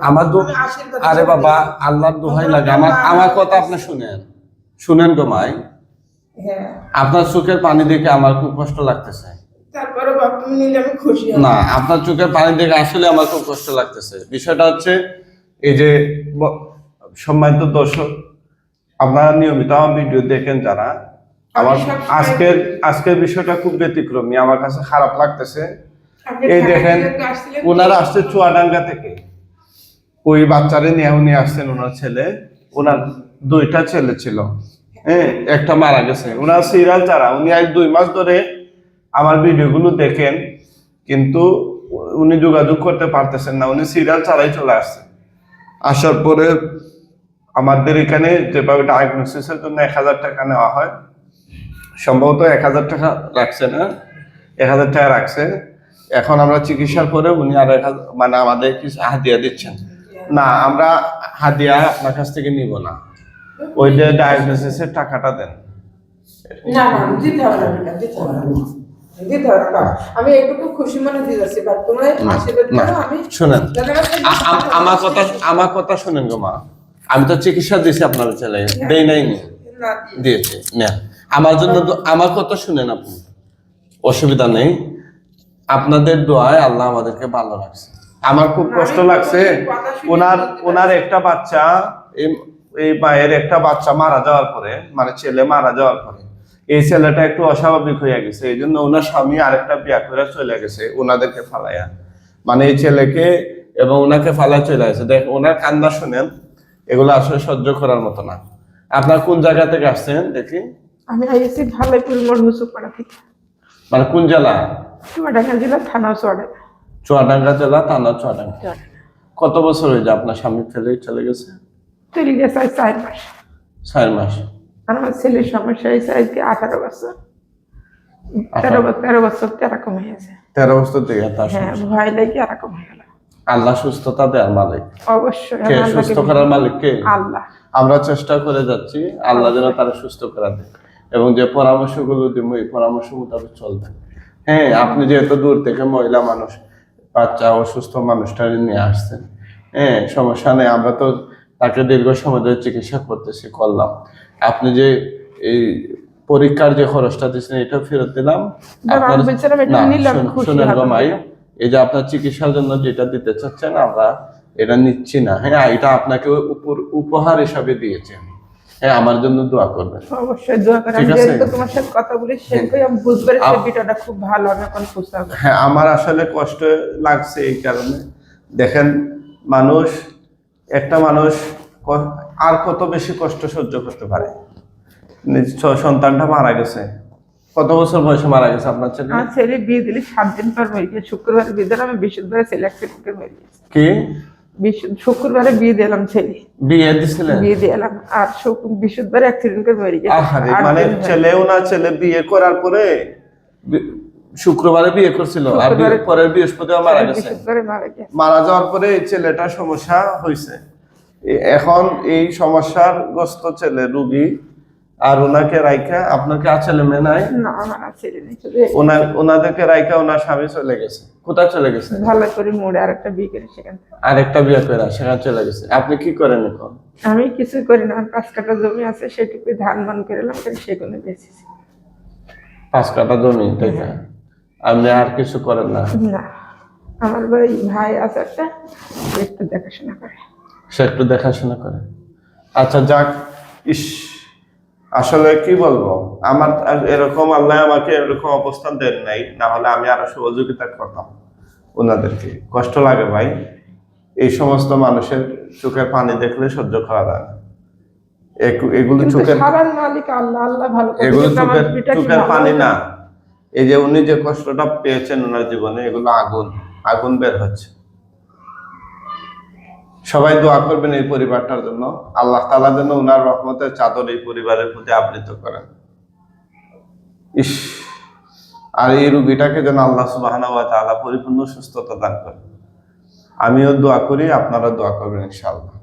আমার আরে বাবা দিচ্ছি। আল্লাহর দোহাই লাগে। আমার আমার কথা আপনি শুনেন। শুনেন গো মাই। হ্যাঁ। আপনার চোখের পানি দেখে আমার খুব কষ্ট লাগতেছে। না আপনার চোখের পানি দেখে আসলে আমার খুব কষ্ট লাগতেছে। বিষয়টা হচ্ছে এই যে সম্মানিত দর্শক আপনারা নিয়মিত আমার ভিডিও দেখেন যারা। আমার আজকের আজকের বিষয়টা খুব ব্যতিক্রমী। আমার কাছে খারাপ লাগতেছে। এই দেখেন ওনারা আসছে চুয়াডাঙ্গা থেকে। ওই বাচ্চারে নিয়ে উনি আসছেন ওনার ছেলে। ওনার দুইটা ছেলে ছিল। হ্যাঁ একটা মারা গেছে। ওনার সিরিয়াল চারা উনি আজ দুই মাস ধরে আমার ভিডিওগুলো দেখেন কিন্তু উনি যোগাযোগ করতে পারতেছেন না। উনি সিরিয়াল ছাড়াই চলে আসছে। আসার পরে আমাদের এখানে যেভাবে ডায়াগনোসিসের জন্য এক হাজার টাকা নেওয়া হয় সম্ভবত এক হাজার টাকা রাখছে না এক হাজার টাকা রাখছে। এখন আমরা চিকিৎসার পরে উনি আর মানে আমাদের কিছু হাদিয়া দিচ্ছেন। না আমরা হাদিয়া আপনার কাছ থেকে নিব না। ওই যে ডায়াগনোসিসের টাকাটা দেন। না না দিতে হবে না দিতে হবে না দিতে হবে না। বাবা। আমি এইটুকু খুশি মনে দিয়ে যাচ্ছি বাপ তোমার আশীর্বাদ করো আমি শুনেন। দাদা কাছে আ- আ- আমার কথা আমার কথা শুনেন গো মা। আমি তো চিকিৎসা দিয়েছি আপনার ছেলে দেই নাই নি। না দিয়েছে। না আমার জন্য তো- আমার কথা শুনেন আপনি। অসুবিধা নেই। আপনাদের দোয়ায় আল্লাহ আমাদেরকে ভালো রাখছে। আমার খুব কষ্ট লাগছে। ওনার ওনার একটা বাচ্চা এই মায়ের একটা বাচ্চা মারা যাওয়ার পরে মানে ছেলে মারা যাওয়ার পরে এই ছেলেটা একটু অস্বাভাবিক হয়ে গেছে। এই জন্য ওনার স্বামী আরেকটা বিয়া করে চলে গেছে ওনাদেরকে ফালাইয়া। মানে এই ছেলেকে এবং ওনাকে ফালাই চলে গেছে। দেখ ওনার কান্না শুনেন এগুলো আসলে সহ্য করার মতো না। আপনার কোন জায়গা থেকে আসছেন? দেখি। আমি আইসি ভালাইপুর মোড় হুসুপাড়া থেকে। মানে কোন জেলা? চুয়াডাঙ্গা জেলা থানা চড়ে চুয়াডাঙ্গা জেলা থানা চুয়াডাঙ্গা। কত বছর হয়ে যায় আপনার স্বামী ফেলে চলে গেছে? চলে গেছে চার মাস। ছয় মাস। আর আমার ছেলের সমস্যা হয়েছে আজকে আঠারো বছর। তেরো বছর তেরো বছর এরকম হয়েছে তেরো বছর থেকে? হ্যাঁ। ভয় লেগে এরকম হয়ে গেল। আল্লাহ সুস্থতা দেওয়ার মালিক। অবশ্যই কে সুস্থ করার মালিক কে? আল্লাহ। আমরা চেষ্টা করে যাচ্ছি আল্লাহ যেন তারা সুস্থ করা দেয়। এবং যে পরামর্শগুলো দিব এই পরামর্শ মোতাবেক চলবে। হ্যাঁ আপনি যেহেতু দূর থেকে মহিলা মানুষ বাচ্চা অসুস্থ মানুষটা নিয়ে আসছেন। হ্যাঁ সমস্যা নেই আমরা তো তাকে দীর্ঘ সময় ধরে চিকিৎসা করতেছি করলাম। আপনি যে এই পরীক্ষার যে খরচটা দিচ্ছেন এটা ফেরত দিলাম। শুনেন গো হলাম মাই, এটা। এই যে আপনার চিকিৎসার জন্য যেটা দিতে চাচ্ছেন আমরা এটা নিচ্ছি না। হ্যাঁ এটা আপনাকে উপহার হিসাবে দিয়েছেন হ্যাঁ আমার জন্য দোয়া করবেন। অবশ্যই দোয়া ঠিক আছে। তোমার সাথে কথা বলি আমি বুঝতে পেরেছি ভিডিওটা খুব ভালো আমি এখন হ্যাঁ আমার আসলে কষ্ট লাগছে এই কারণে। দেখেন মানুষ একটা মানুষ আর কত বেশি কষ্ট সহ্য করতে পারে? সন্তানটা মারা গেছে। কত বছর বয়সে মারা গেছে আপনার ছেলে? আমার ছেলে বিয়ে দিলে সাত দিন পর মরে শুক্রবার বিয়ে দিলাম আমি বৃহস্পতিবারে ছেলে করে মরে গেছে কি? শুক্রবারে বিয়ে দিলাম ছেলে। বিয়ে দিছিলেন বিয়ে দিলাম আর বৃহস্পতিবারে অ্যাক্সিডেন্ট করে মরে গেছে। মানে দিন হয়ে- ছেলে বিয়ে করার পরে শুক্রবারে বিয়ে করছিল আর বিয়ে- শুক্রবারে- পরের বৃহস্পতিবার মারা গেছে। বৃহস্পতিবারে মারা গেছে। মারা যাওয়ার পরে এই ছেলেটার সমস্যা হয়েছে এখন এই সমস্যার গ্রস্ত ছেলে রুগী আর ওনাকে রাইখা আপনার কি আর ছেলে মেয়ে নাই? না আমার ছেলে নেই ওনার ওনাদেরকে রাইখা ওনার স্বামী চলে গেছে। কোথায় চলে গেছে? ভালো করে মোড়ে আরেকটা বিয়ে করে সেখানে আরেকটা বিয়ে করে সেখানে চলে গেছে। আপনি কি করেন এখন? আমি কিছু করি না পাঁচ কাটা জমি আছে সেটুকু ধান মান করে এলাম করে সেগুলো বেঁচেছি পাঁচ কাটা জমি তাই না? আপনি আর কিছু করেন না? না আমার ভাই ভাই আছে একটা একটু দেখাশোনা করে। সে একটু দেখাশোনা করে। আচ্ছা যাক ইস। আসলে কি বলব? আমার এরকম আল্লাহ আমাকে এরকম অবস্থান দেন নাই না হলে আমি আরও সহযোগিতা করতাম ওনাদেরকে। কষ্ট লাগে ভাই। এই সমস্ত মানুষের চোখের পানি দেখলে সহ্য করা যায় এগুলো চোখের এগুলো চোখের চোখের পানি না। এই যে উনি যে কষ্টটা পেয়েছেন ওনার জীবনে এগুলো আগুন আগুন বের হচ্ছে। সবাই দোয়া করবেন এই পরিবারটার জন্য। আল্লাহ তালা যেন ওনার রহমতের চাদর এই পরিবারের প্রতি আবৃত করেন। ইস, আর এই রুগীটাকে যেন আল্লাহ সুবাহ পরিপূর্ণ সুস্থতা দান করেন। আমিও দোয়া করি আপনারা দোয়া করবেন ইনশাআল্লাহ।